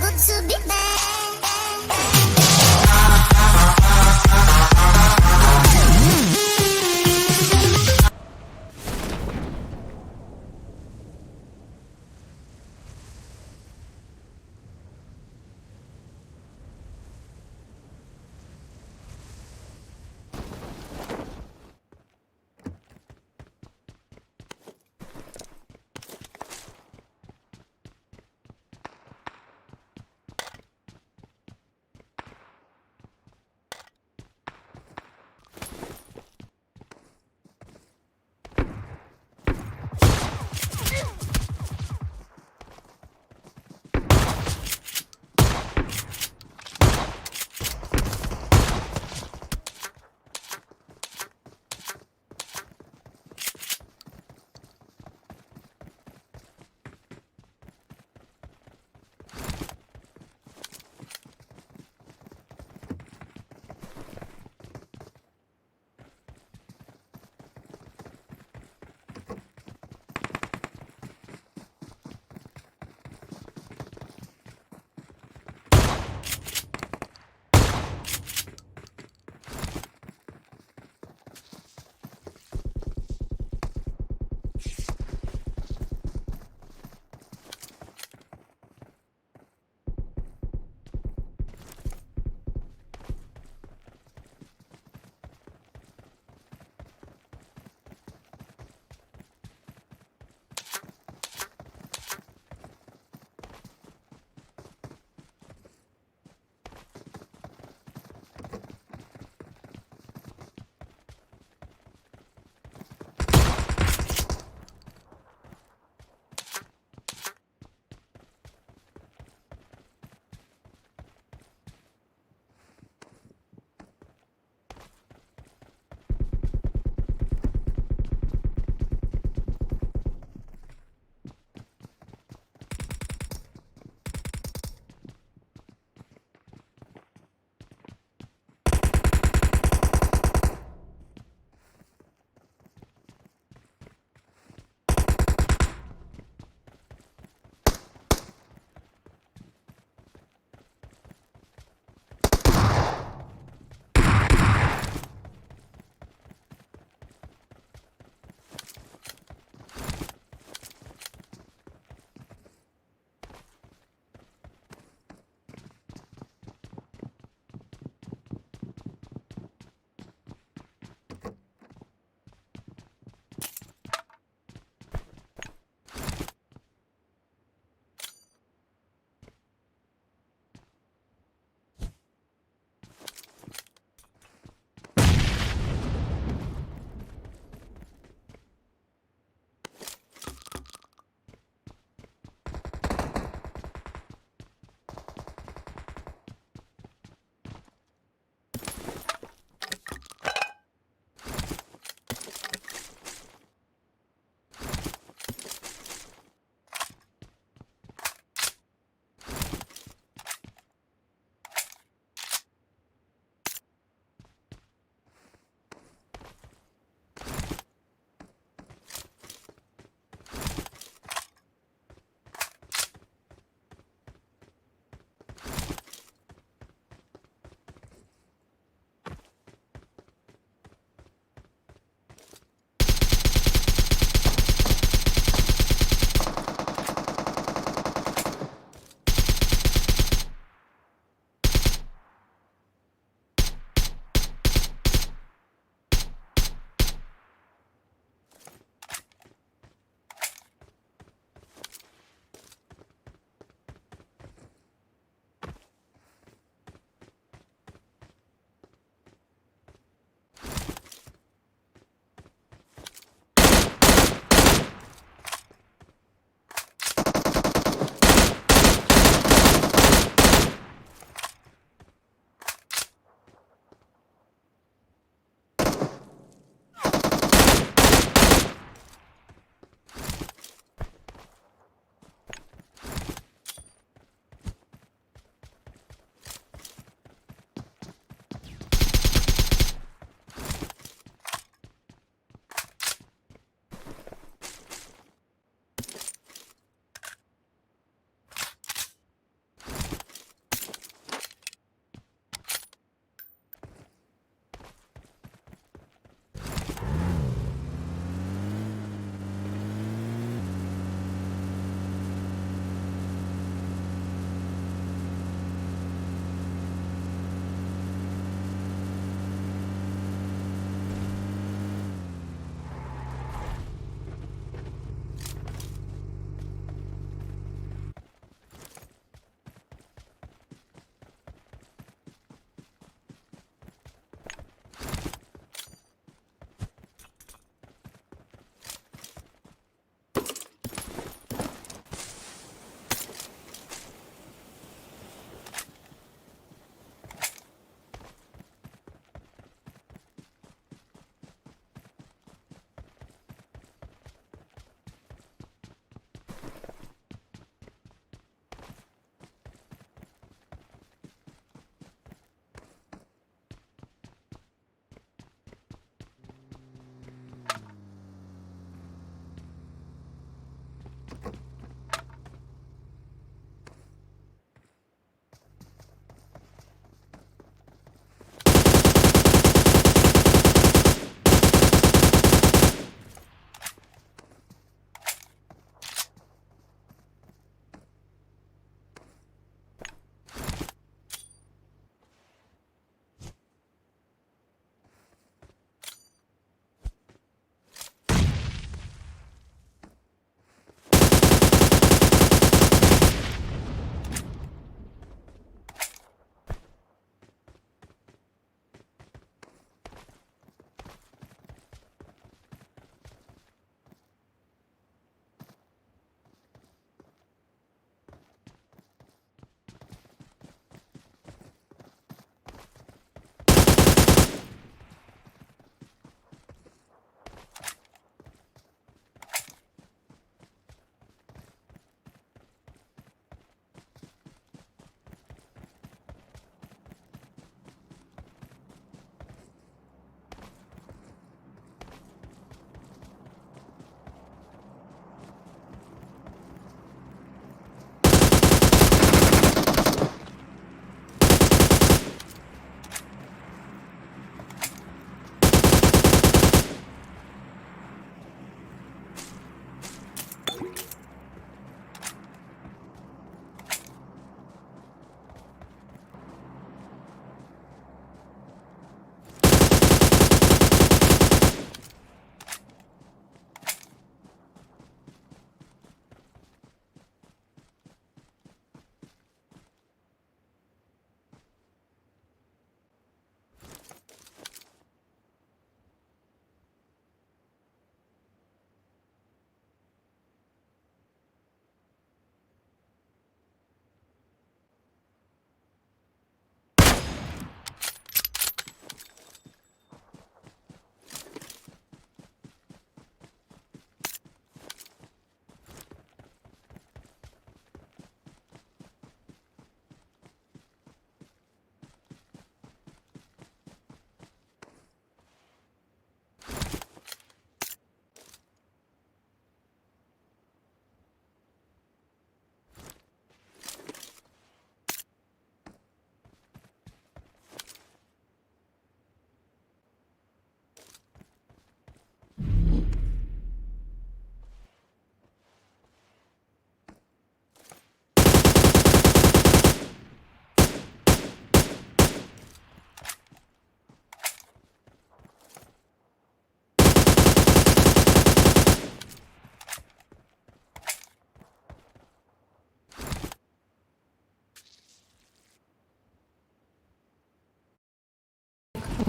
good to be bad.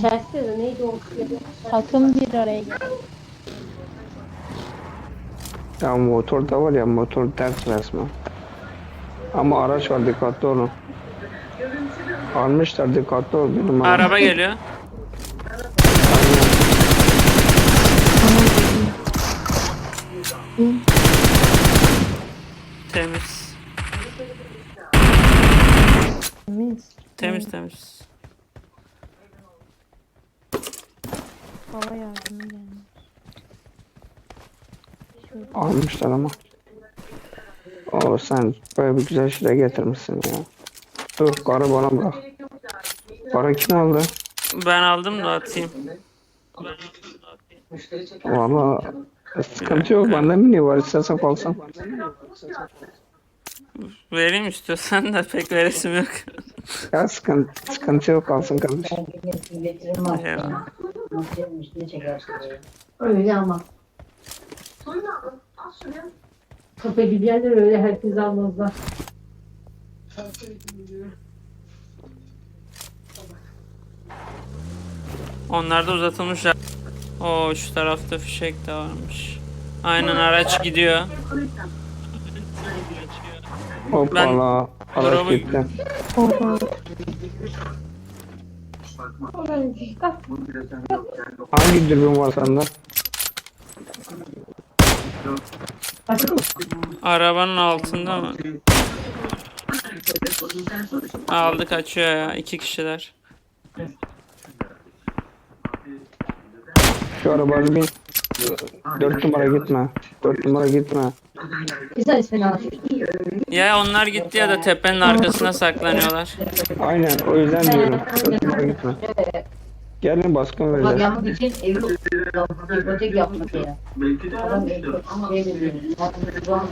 Chelsea'de neydi o? Takım bir araya geldi. Ya motor da var ya motor dert resmen. Ama araç var dikkatli olun. Almışlar dikkatli ol benim abi. Araba geliyor. Temiz. Temiz. Temiz temiz. Hava yardımı gelmiş. Almışlar ama. O sen böyle bir güzel şeyler getirmişsin ya. Dur karı bana bırak. Para kim aldı? Ben aldım da atayım. Valla sıkıntı yok bende mini var istersen kalsın. Vereyim istiyorsan da pek veresim yok. Ya sıkıntı, sıkıntı yok kalsın kardeşim. Eyvallah. Öyle ama. Kafa gibi yerler öyle herkes almazlar. Onlar da uzatılmışlar. Oo şu tarafta fişek de varmış. Aynen araç gidiyor. Hoppala. Gitti. Oha. Hangi dürbün var sende? Arabanın altında mı? Aldı kaçıyor ya. iki kişiler. Şu arabaya bin. Dört numara gitme. Dört numara gitme. Güzel ismini al. Ya onlar gitti ya da tepenin arkasına saklanıyorlar. Aynen o yüzden diyorum. Dört numara gitme. Gelin baskın Bak vereceğiz. yapmak için evi ipotek yapmak ya. Adam evi ama şey dedi. Var mı?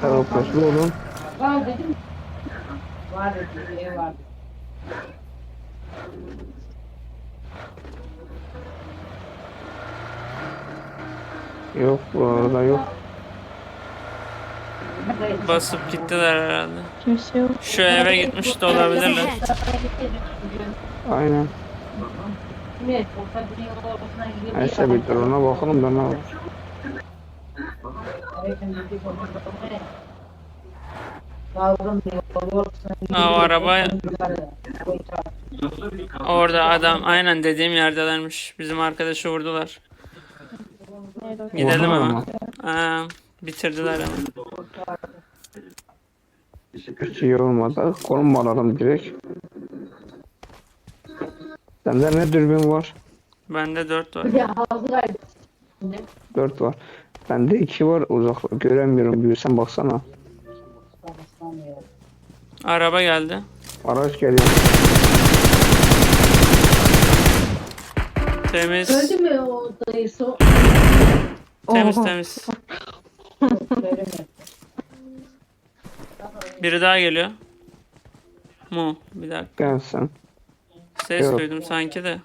Tamam kaslı olun. Var dedim. Var dedi. Ev var. Yok bu arada yok. Basıp gittiler herhalde. Kimse yok. Şu eve gitmiş de olabilirler. Aynen. Neyse bir dur ona bakalım da ne var. Evet, Aa, o araba-. Orada adam aynen dediğim yerdelermiş. Bizim arkadaşı vurdular. Gidelim ama. Aa, bitirdiler ama. Hiç iyi olmadı. Konum alalım direkt. Sende ne dürbün var? Bende 4 var. Ya hazır aydı. Dört var. Bende iki var. Uzak göremiyorum. Büyüsen baksana. Araba geldi. Araç geliyor. Temiz. Öldü mü o dayısı? o? Temiz Oha. temiz. Biri daha geliyor. Mu? Bir dakika. Gelsin. Ses Yok. duydum sanki de.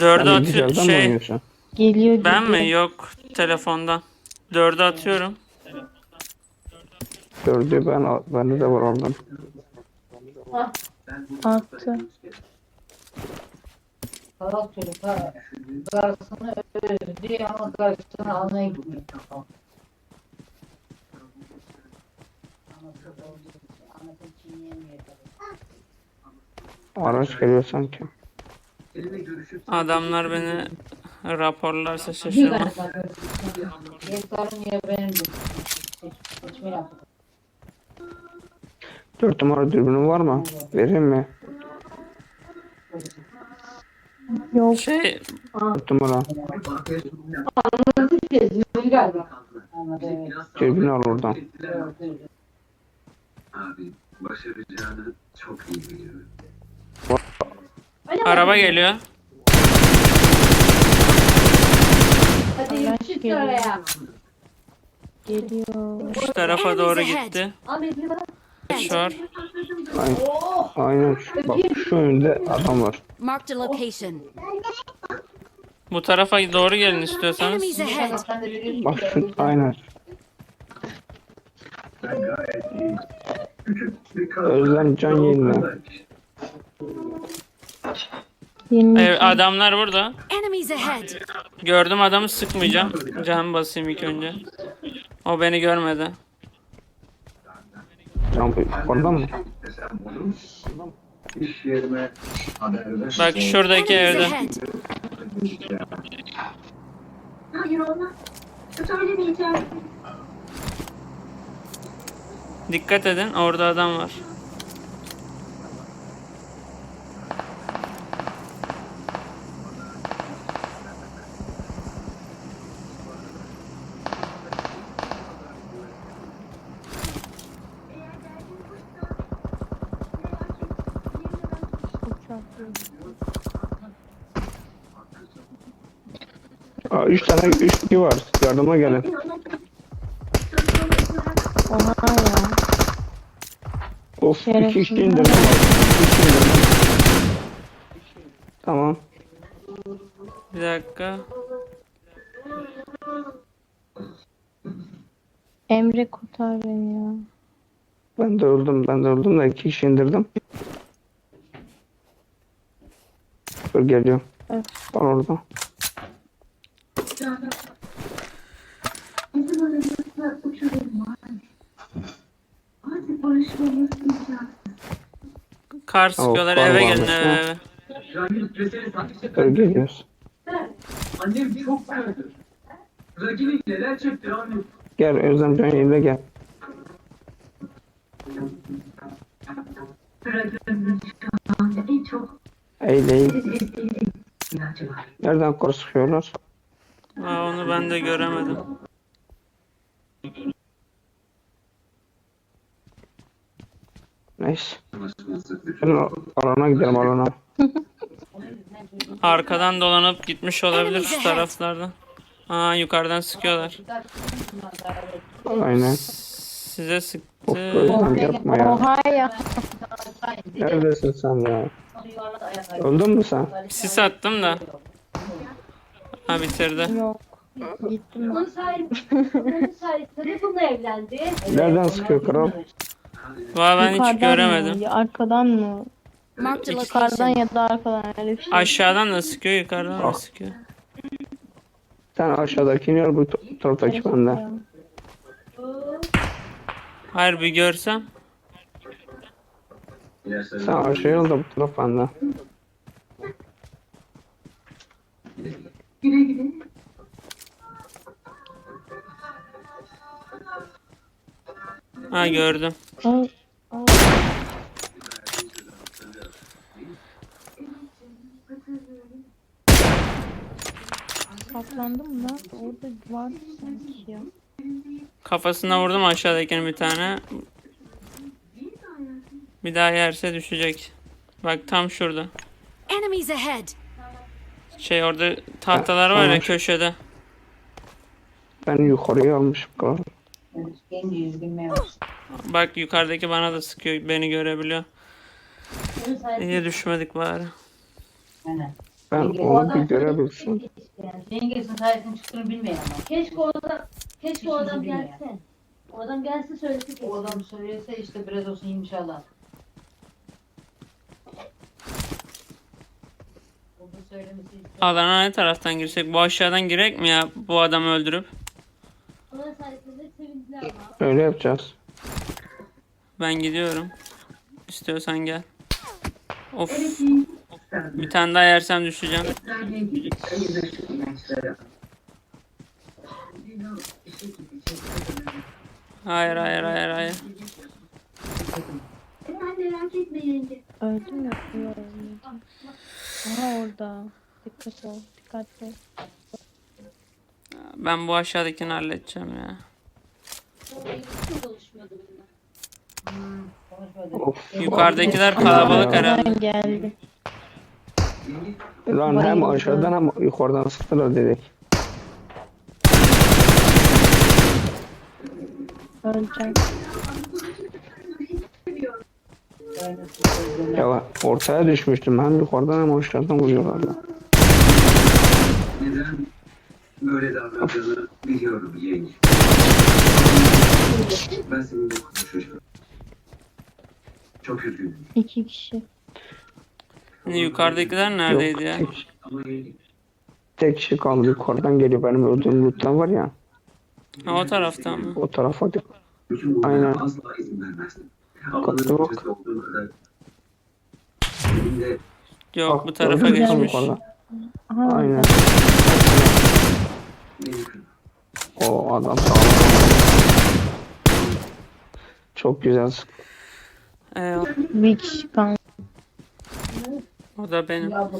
Dördü atıyor. bilgisayardan mı Şey, oynuyorsun? Geliyor ben geliyor. mi? Yok. Telefondan. Dördü atıyorum. Dördü ben bende de var aldım. Attı. Salak çocuk ha. Karısını özlüyor ama karısını almaya gitmiyor. Araç geliyor sanki. Adamlar beni raporlarsa şaşırmam. tane karısı. Ya benim. Seç- Seçme yaptım. Dört numara dürbünün var mı? Vereyim mi? Yok. Şey, Dört numara. Dürbünü al oradan. Abi başaracağını çok iyi biliyorum. araba geliyor. Hadi geliyor. oraya. Geliyor. Şu tarafa doğru gitti. Ahmet bir bak. Şu var. Aynen. Aynen. Şu, bak şu önünde adam var. Marked a location. Bu tarafa doğru gelin istiyorsanız. Enemies ahead. Bak şu aynen. Özlem Can Yenile. 22. Evet, adamlar burada. Enemies ahead! Gördüm adamı sıkmayacağım. Can basayım ilk önce. O beni görmedi. Can oradan mı? Bak şuradaki evde. Hayır olmaz. Söylemeyeceğim. Dikkat edin orada adam var. Aa, üç tane üç kişi var. Yardıma gelin. Oha ya. Of iki kişi indirdim. İki kişi indirdim. Tamam. Bir dakika. Emre kurtar beni ya. Ben de öldüm. Ben de öldüm de iki kişi indirdim. Dur geliyorum. Evet. Var orada. Bizim aramızda uçurum var. Artık barışmamız. Kar sıkıyorlar eve gelin eve eve. Dur geliyoruz. Annem çok verdi. Ragini neler çekti anne. Gel Özlem Can Yenile gel. Bırakın en çok Var. Nereden kor sıkıyorlar? Aa, onu ben de göremedim. Neyse. O- alana gidelim alana. Arkadan dolanıp gitmiş olabilir şu taraflardan. Aa yukarıdan sıkıyorlar. Aynen. Size Of sıktı. Özlem yapma ya. Oha ya. Neredesin sen ya? Öldün mü sen? Sis attım da. Ha bitirdi. Yok. Gittim. Sahibi bununla evlendi. Nereden sıkıyor kral? Valla ben hiç Yukarıdan göremedim. Mı? Ya Arkadan mı? Marked a Yukarıdan location. ya da arkadan öyle bir şey. Aşağıdan da sıkıyor yukarıdan da sıkıyor. Sen aşağıdaki iniyor bu t- taraftaki bende. Hayır bir görsem. Sen aşağıya ol da bu taraf bende. Güle güle. Ha gördüm. Ay, ay. Saklandım mı lan? Orada vardı sanki ya. Kafasına vurdum aşağıdakini bir tane. Bir daha yerse düşecek. Bak tam şurada. Enemies ahead! Şey orada tahtalar var ya köşede. Ben yukarıya almışım yüzgünme Bak yukarıdaki bana da sıkıyor. Beni görebiliyor. Niye düşmedik bari? Ben onu bir görebilsem. Yengesin sayesinde çıktığını bilmeyen ama. Keşke o adam, keşke o adam gelse. O adam gelse söylese O adam söylese işte biraz olsun inşallah. O da söylemesi istedim. Alana ne taraftan girsek? Bu aşağıdan girek mi ya bu adamı öldürüp? Öyle yapacağız. Ben gidiyorum. İstiyorsan gel. Of. Bir tane daha yersem düşeceğim. Hayır hayır hayır hayır. Sen merak etme yenge. Öldüm ya. Aha orada. Dikkat ol. Dikkatli ol. Ben bu aşağıdakini halledeceğim ya. Of. Yukarıdakiler kalabalık herhalde. Oradan geldi. Lan hem aşağıdan hem yukarıdan sıktılar dedik. Öleceğim. Ya ortaya düşmüştüm. Hem yukarıdan hem aşağıdan vuruyorlar. lan. Neden? böyle davrandığını biliyorum yeğen. Ben seninle konuşacağım. Çok üzgünüm. İki kişi. Yukarıdakiler neredeydi ya? Yok, tek, Ama yeğenim. tek kişi kaldı yukarıdan geliyor benim öldüğüm loot'tan var ya. Ha, o taraftan mı? O tarafa Aynen. asla izin vermezdim. Kadar. De Yok bu tarafa gördün mü? Tam geçmiş. yukarıda. Aha Aynen. O adam sağlam. Çok güzel kişi kaldı. O da benim. Ya.